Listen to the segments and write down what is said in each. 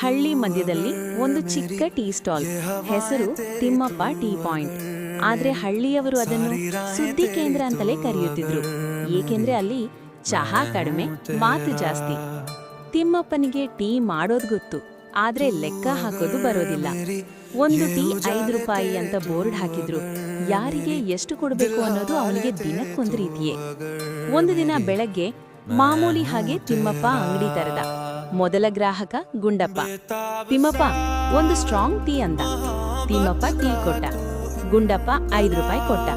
ಹಳ್ಳಿ ಮಧ್ಯದಲ್ಲಿ ಒಂದು ಚಿಕ್ಕ ಟೀ ಸ್ಟಾಲ್. ಹೆಸರು ತಿಮ್ಮಪ್ಪ ಟೀ ಪಾಯಿಂಟ್. ಆದ್ರೆ ಹಳ್ಳಿಯವರು ಅದನ್ನು ಸುದ್ದಿ ಕೇಂದ್ರ ಅಂತಲೇ ಕರೆಯುತ್ತಿದ್ರು. ಏಕೆಂದ್ರೆ ಅಲ್ಲಿ ಚಹಾ ಕಡಿಮೆ, ಮಾತು ಜಾಸ್ತಿ. ತಿಮ್ಮಪ್ಪನಿಗೆ ಟೀ ಮಾಡೋದು ಗೊತ್ತು. ಆದ್ರೆ ಲೆಕ್ಕ ಹಾಕೋದು ಬರೋದಿಲ್ಲ. ಒಂದು ಟೀ ಐದು ರೂಪಾಯಿ ಅಂತ ಬೋರ್ಡ್ ಹಾಕಿದ್ರು. ಯಾರಿಗೆ ಎಷ್ಟು ಕೊಡಬೇಕು ಅನ್ನೋದು ಅವನಿಗೆ ದಿನಕ್ಕೊಂದು ರೀತಿಯೇ. ಒಂದು ದಿನ ಬೆಳಗ್ಗೆ ಮಾಮೂಲಿ ಹಾಗೆ ತಿಮ್ಮಪ್ಪ ಅಂಗಡಿ ತೆರೆದ. ಮೊದಲ ಗ್ರಾಹಕ ಗುಂಡಪ್ಪ. ತಿಮ್ಮಪ್ಪ, ಒಂದು ಸ್ಟ್ರಾಂಗ್ ಟೀ ಅಂದ. ತಿಮ್ಮಪ್ಪ ಟೀ ಕೊಟ್ಟ. ಗುಂಡಪ್ಪ ಐದು ರೂಪಾಯಿ ಕೊಟ್ಟ.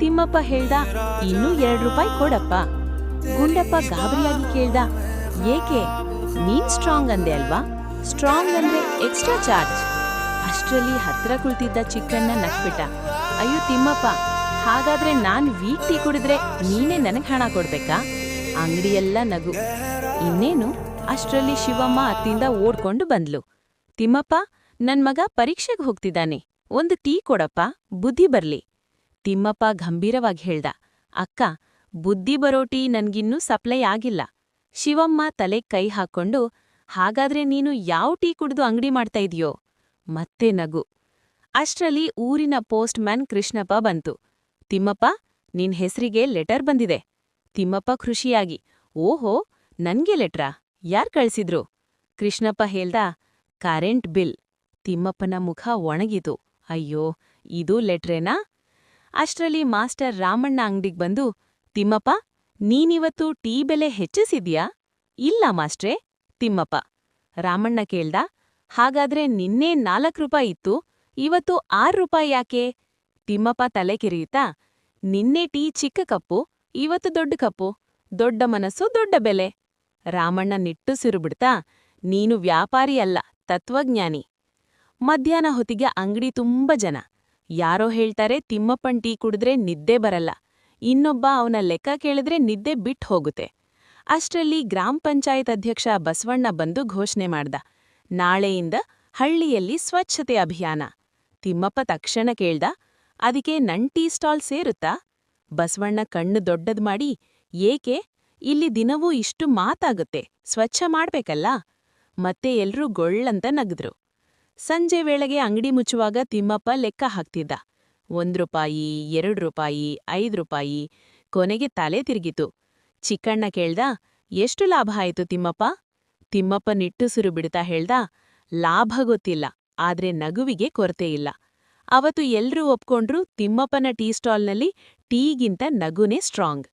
ತಿಮ್ಮಪ್ಪ ಹೇಳ್ದ, ಇನ್ನೂ ಎರಡು ರೂಪಾಯಿ ಕೊಡಪ್ಪ. ಗುಂಡಪ್ಪ ಗಾಬರಿಯಾಗಿ ಕೇಳ್ದ, ಏಕೆ? ನೀನ್ ಸ್ಟ್ರಾಂಗ್ ಅಂದೆ ಅಲ್ವಾ? ಸ್ಟ್ರಾಂಗ್ ಅಂದ್ರೆ ಎಕ್ಸ್ಟ್ರಾ ಚಾರ್ಜ್ ಅಷ್ಟರಲ್ಲಿ ಹತ್ರ ಕುಳಿತಿದ್ದ ಚಿಕ್ಕಣ್ಣ ನಕ್ಬಿಟ್ಟ, ಅಯ್ಯೋ ತಿಮ್ಮಪ್ಪ, ಹಾಗಾದ್ರೆ ನಾನ್ ವೀಕ್ ಟೀ ಕುಡಿದ್ರೆ ನೀನೇ ನನಗ್ ಹಣ ಕೊಡ್ಬೇಕಾ? ಅಂಗಡಿಯೆಲ್ಲ ನಗು, ಇನ್ನೇನು? ಅಷ್ಟ್ರಲ್ಲಿ ಶಿವಮ್ಮ ಅತ್ತಿಂದ ಓಡ್ಕೊಂಡು ಬಂದ್ಲು. ತಿಮ್ಮಪ್ಪ, ನನ್ ಮಗ ಪರೀಕ್ಷೆಗೆ ಹೋಗ್ತಿದ್ದಾನೆ. ಒಂದು ಟೀ ಕೊಡಪ್ಪ, ಬುದ್ಧಿ ಬರ್ಲಿ. ತಿಮ್ಮಪ್ಪ ಗಂಭೀರವಾಗಿ ಹೇಳ್ದ, ಅಕ್ಕ, ಬುದ್ಧಿ ಬರೋ ಟೀ ನನ್ಗಿನ್ನೂ ಸಪ್ಲೈ ಆಗಿಲ್ಲ. ಶಿವಮ್ಮ ತಲೆ ಕೈ ಹಾಕೊಂಡು, ಹಾಗಾದ್ರೆ ನೀನು ಯಾವ ಟೀ ಕುಡಿದು ಅಂಗಡಿ ಮಾಡ್ತಾ ಇದೆಯೋ? ಮತ್ತೆ ನಗು, ಅಷ್ಟರಲ್ಲಿ ಊರಿನ ಪೋಸ್ಟ್ ಮ್ಯಾನ್ ಕೃಷ್ಣಪ್ಪ ಬಂತು. ತಿಮ್ಮಪ್ಪ, ನಿನ್ ಹೆಸರಿಗೆ ಲೆಟರ್ ಬಂದಿದೆ. ತಿಮ್ಮಪ್ಪ ಖುಷಿಯಾಗಿ, ಓಹೋ, ನನ್ಗೆ ಲೆಟ್ರಾ? ಯಾರ್ ಕಳ್ಸಿದ್ರು? ಕೃಷ್ಣಪ್ಪ ಹೇಳ್ದ, ಕರೆಂಟ್ ಬಿಲ್, ತಿಮ್ಮಪ್ಪನ ಮುಖ ಒಣಗಿತು. ಅಯ್ಯೋ, ಇದು ಲೆಟ್ರೇನಾ? ಅಷ್ಟ್ರಲ್ಲಿ ಮಾಸ್ಟರ್ ರಾಮಣ್ಣ ಅಂಗ್ಡಿಗ್ ಬಂದು, ತಿಮ್ಮಪ್ಪ, ನೀನಿವತ್ತು ಟೀ ಬೆಲೆ ಹೆಚ್ಚಿಸಿದ್ಯಾ? ಇಲ್ಲ ಮಾಸ್ಟ್ರೇ, ತಿಮ್ಮಪ್ಪ. ರಾಮಣ್ಣ ಕೇಳ್ದ, ಹಾಗಾದ್ರೆ ನಿನ್ನೆ ನಾಲ್ಕು ರೂಪಾಯಿ ಇತ್ತು, ಇವತ್ತು ಆರು ರೂಪಾಯಿ ಯಾಕೆ? ತಿಮ್ಮಪ್ಪ ತಲೆ ಕಿರಿಯುತ್ತಾ, ನಿನ್ನೆ ಟೀ ಚಿಕ್ಕ ಕಪ್ಪು, ಇವತ್ತು ದೊಡ್ಡ ಕಪ್ಪು, ದೊಡ್ಡ ಮನಸ್ಸು ದೊಡ್ಡ ಬೆಲೆ. ರಾಮಣ್ಣ ನಿಟ್ಟುಸಿರು ಬಿಡ್ತಾ, ನೀನು ವ್ಯಾಪಾರಿ ಅಲ್ಲ, ತತ್ವಜ್ಞಾನಿ. ಮಧ್ಯಾಹ್ನ ಹೊತ್ತಿಗೆ ಅಂಗಡಿ ತುಂಬ ಜನ. ಯಾರೋ ಹೇಳ್ತಾರೆ, ತಿಮ್ಮಪ್ಪನ್ ಟೀ ಕುಡಿದ್ರೆ ನಿದ್ದೆ ಬರಲ್ಲ. ಇನ್ನೊಬ್ಬ ಅವನ ಲೆಕ್ಕ ಕೇಳಿದ್ರೆ ನಿದ್ದೆ ಬಿಟ್ಟು ಹೋಗುತ್ತೆ. ಅಷ್ಟರಲ್ಲಿ ಗ್ರಾಮ ಪಂಚಾಯತ್ ಅಧ್ಯಕ್ಷ ಬಸವಣ್ಣ ಬಂದು ಘೋಷಣೆ ಮಾಡ್ದ. ನಾಳೆಯಿಂದ ಹಳ್ಳಿಯಲ್ಲಿ ಸ್ವಚ್ಛತೆ ಅಭಿಯಾನ. ತಿಮ್ಮಪ್ಪ ತಕ್ಷಣ ಕೇಳ್ದ, ಅದಕ್ಕೆ ನನ್ ಟೀ ಸ್ಟಾಲ್ ಸೇರುತ್ತಾ? ಬಸವಣ್ಣ ಕಣ್ಣು ದೊಡ್ಡದ್ ಮಾಡಿ, ಏಕೆ? ಇಲ್ಲಿ ದಿನವೂ ಇಷ್ಟು ಮಾತಾಗುತ್ತೆ, ಸ್ವಚ್ಛ ಮಾಡ್ಬೇಕಲ್ಲ? ಮತ್ತೆ ಎಲ್ರೂ ಗೊಳ್ಳಂತ ನಗದ್ರು. ಸಂಜೆ ವೇಳೆಗೆ ಅಂಗಡಿ ಮುಚ್ಚುವಾಗ ತಿಮ್ಮಪ್ಪ ಲೆಕ್ಕ ಹಾಕ್ತಿದ್ದ. ಒಂದ್ ರೂಪಾಯಿ, ಎರಡು ರೂಪಾಯಿ, ಐದು ರೂಪಾಯಿ, ಕೊನೆಗೆ ತಲೆ ತಿರುಗಿತು. ಚಿಕ್ಕಣ್ಣ ಕೇಳ್ದ, ಎಷ್ಟು ಲಾಭ ಆಯಿತು ತಿಮ್ಮಪ್ಪ? ತಿಮ್ಮಪ್ಪ ನಿಟ್ಟುಸಿರು ಬಿಡ್ತಾ ಹೇಳ್ದ, ಲಾಭ ಗೊತ್ತಿಲ್ಲ, ಆದ್ರೆ ನಗುವಿಗೆ ಕೊರತೆ ಇಲ್ಲ. ಅವತ್ತು ಎಲ್ರೂ ಒಪ್ಕೊಂಡ್ರು ತಿಮ್ಮಪ್ಪನ ಟೀ ಸ್ಟಾಲ್ನಲ್ಲಿ ಟೀಗಿಂತ ನಗುನೇ ಸ್ಟ್ರಾಂಗ್.